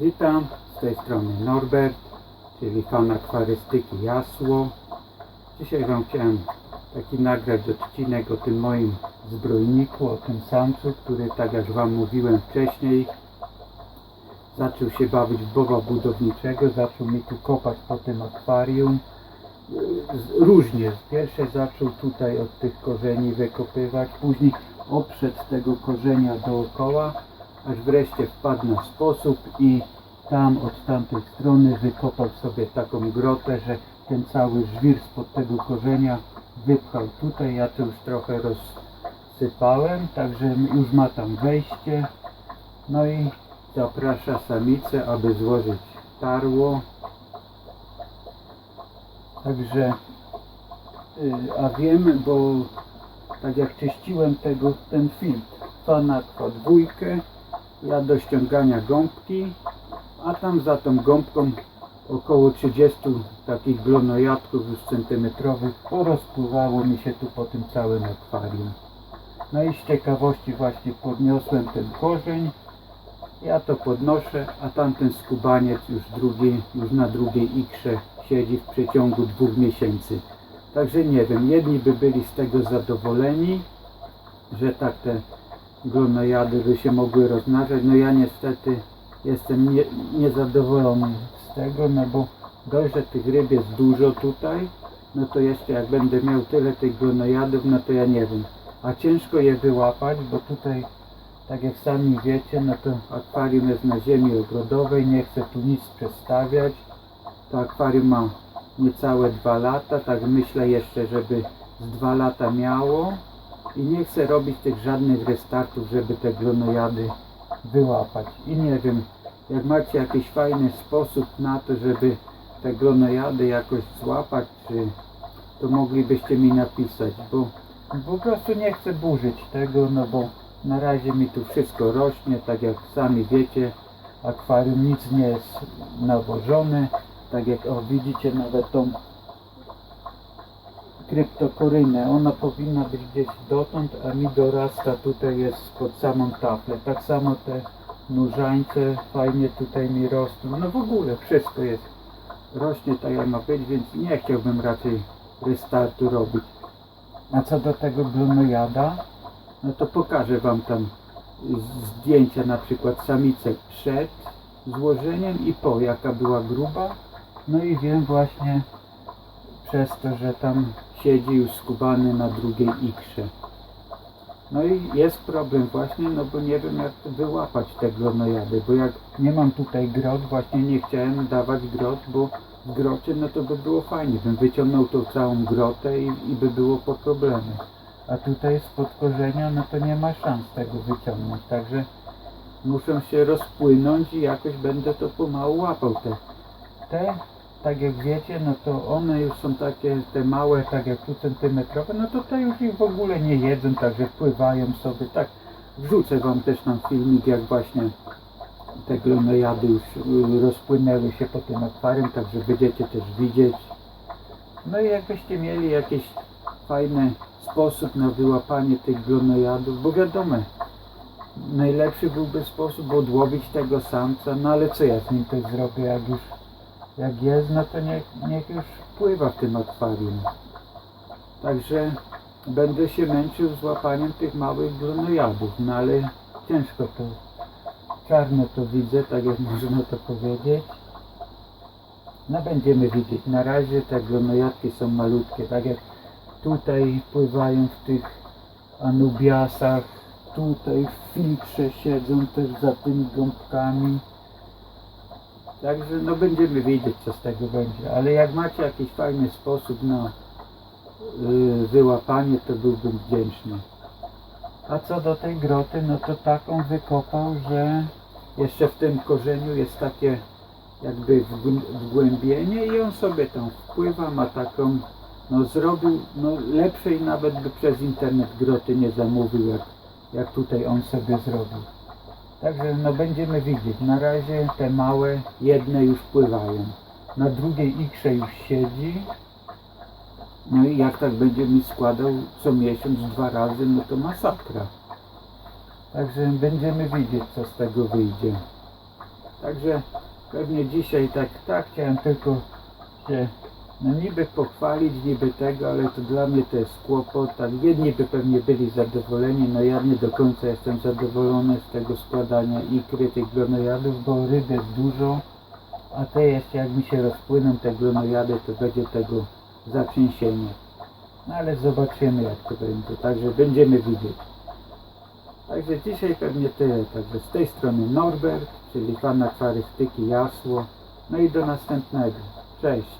Witam, z tej strony Norbert, czyli fan akwarystyki Jasło. Dzisiaj Wam chciałem taki nagrać odcinek o tym moim zbrojniku, o tym samcu, który tak jak Wam mówiłem wcześniej zaczął się bawić w boba budowniczego, zaczął mi tu kopać po tym akwarium. Różnie. Pierwsze zaczął tutaj od tych korzeni wykopywać, później oprzedł tego korzenia dookoła, aż wreszcie wpadł na sposób i tam od tamtej strony wykopał sobie taką grotę, że ten cały żwir spod tego korzenia wypchał tutaj. Ja to już trochę rozsypałem, także już ma tam wejście. No i zaprasza samicę, aby złożyć tarło. Także, y, a wiem, bo tak jak czyściłem tego, ten filtr Fanakwa dwójkę, ja do ściągania gąbki, a tam za tą gąbką około 30 takich glonojadków już centymetrowych porozpływało mi się tu po tym całym akwarium. No i z ciekawości właśnie podniosłem ten korzeń, ja to podnoszę, a tamten skubaniec już drugi, już na drugiej ikrze siedzi w przeciągu dwóch miesięcy. Także nie wiem, jedni by byli z tego zadowoleni, że tak te glonojady by się mogły rozmnażać. No ja niestety jestem nie, niezadowolony z tego, no bo dość, że tych ryb jest dużo tutaj, no to jeszcze jak będę miał tyle tych glonojadów, no to ja nie wiem. A ciężko je wyłapać, bo tutaj tak jak sami wiecie, no to akwarium jest na ziemi ogrodowej, nie chcę tu nic przestawiać. To akwarium ma niecałe dwa lata, tak myślę jeszcze, żeby z dwa lata miało. I nie chcę robić tych żadnych restartów, żeby te glonojady wyłapać. I nie wiem, jak macie jakiś fajny sposób na to, żeby te glonojady jakoś złapać, czy to moglibyście mi napisać, bo po prostu nie chcę burzyć tego, no bo na razie mi tu wszystko rośnie, tak jak sami wiecie, akwarium nic nie jest nawożone, tak jak o widzicie nawet tą kryptokorynę, ona powinna być gdzieś dotąd, a mi dorasta tutaj jest pod samą taflę, tak samo te nurzańce fajnie tutaj mi rosną, no w ogóle wszystko jest, rośnie tak jak ma być, więc nie chciałbym raczej restartu robić. A co do tego glonojada, no to pokażę Wam tam zdjęcia na przykład samice przed złożeniem i po, jaka była gruba. No i wiem właśnie przez to, że tam siedzi już skubany na drugiej ikrze. No i jest problem właśnie, no bo nie wiem jak wyłapać te glonojady, bo jak nie mam tutaj grot, właśnie nie chciałem dawać grot, bo w grocie no to by było fajnie, bym wyciągnął tą całą grotę i, i by było po problemie. A tutaj spod korzenia no to nie ma szans tego wyciągnąć, także muszą się rozpłynąć i jakoś będę to pomału łapał te. Te, tak jak wiecie, no to one już są takie, te małe, tak jak tu centymetrowe, no to te już ich w ogóle nie jedzą, także pływają sobie, tak. Wrzucę wam też tam filmik, jak właśnie te glonojady już y, rozpłynęły się po tym akwarium, także będziecie też widzieć. No i jakbyście mieli jakiś fajny sposób na wyłapanie tych glonojadów, bo wiadomo, najlepszy byłby sposób odłowić tego samca, no ale co ja z nim też zrobię, jak już jak jest, no to niech, niech już pływa w tym akwarium. Także będę się męczył z łapaniem tych małych glonojadów, no ale ciężko to, czarno to widzę, tak jak można to powiedzieć. No będziemy widzieć. Na razie te glonojadki są malutkie, tak jak tutaj pływają w tych anubiasach, tutaj w filtrze siedzą też za tymi gąbkami. Także no będziemy wiedzieć co z tego będzie, ale jak macie jakiś fajny sposób na y, wyłapanie, to byłbym wdzięczny. A co do tej groty, no to taką wykopał, że jeszcze w tym korzeniu jest takie jakby wgł- wgłębienie i on sobie tam wpływa, ma taką, no zrobił, no lepszej nawet by przez internet groty nie zamówił, jak, jak tutaj on sobie zrobił. Także no będziemy widzieć. Na razie te małe, jedne już pływają. Na drugiej ikrze już siedzi. No i jak tak będzie mi składał co miesiąc dwa razy, no to masakra. Także będziemy widzieć co z tego wyjdzie. Także pewnie dzisiaj tak, tak chciałem tylko się no niby pochwalić, niby tego, ale to dla mnie to jest kłopot. Tak, jedni by pewnie byli zadowoleni, no ja nie do końca jestem zadowolony z tego składania ikry tych glonojadów, bo ryb jest dużo, a te jeszcze jak mi się rozpłyną te glonojady, to będzie tego zatrzęsienie. No ale zobaczymy jak to będzie, także będziemy widzieć. Także dzisiaj pewnie tyle. Także z tej strony Norbert, czyli fan akwarystyki Jasło. No i do następnego. Cześć.